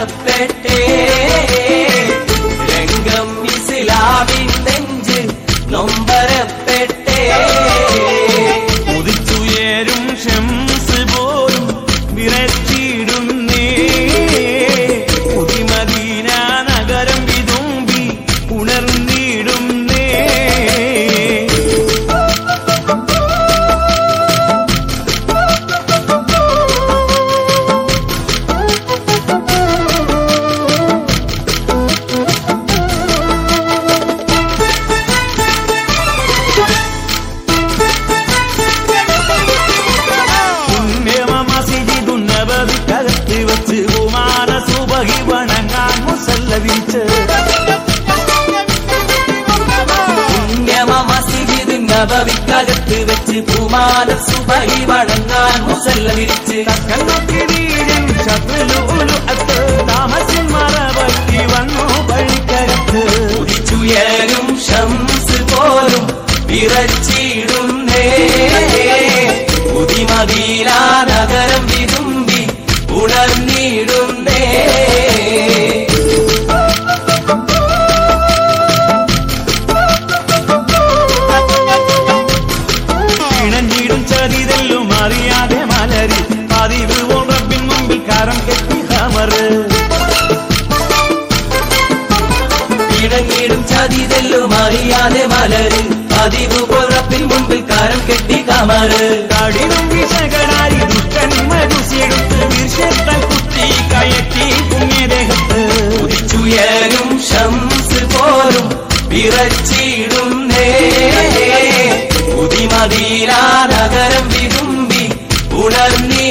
ഉയർത്തട്ടെ രംഗം ഇസ്ലാവിൻ നെഞ്ച് നൊമ്പ പുണ്യമസിത് വെച്ച് പൂമാല സുബൈ വണങ്ങാൻ മുസല്ല വിരിച്ച്. താമസിൻ മറവറ്റി വന്നു പഴിക്കരുത്ത് ഉദിച്ചുയരും ഷംസ് പോലും വിറച്ചിടുന്നേ. പുതിമതിയിലാ ഹമറ് ഇടങ്ങിടും ചതിതെല്ലും അറിയാതെ മലര്. പതിവ് പുറപ്പിൽ മുൻപിൽ കാലം കെട്ടി കമറ്. കടിനും വിഷകനായി ദുഷ്ടൻ മരുസിയെടുത്ത് വിർഷത്താൽ കുത്തി കയറ്റി പുണ്യദേഹത്ത് ഉദിച്ചുയരും ഷംസ് പോലും വിറച്ചിടുന്നേ പുതിമതിയിലാ നഗരം വിതുമ്പി ഉണർന്നി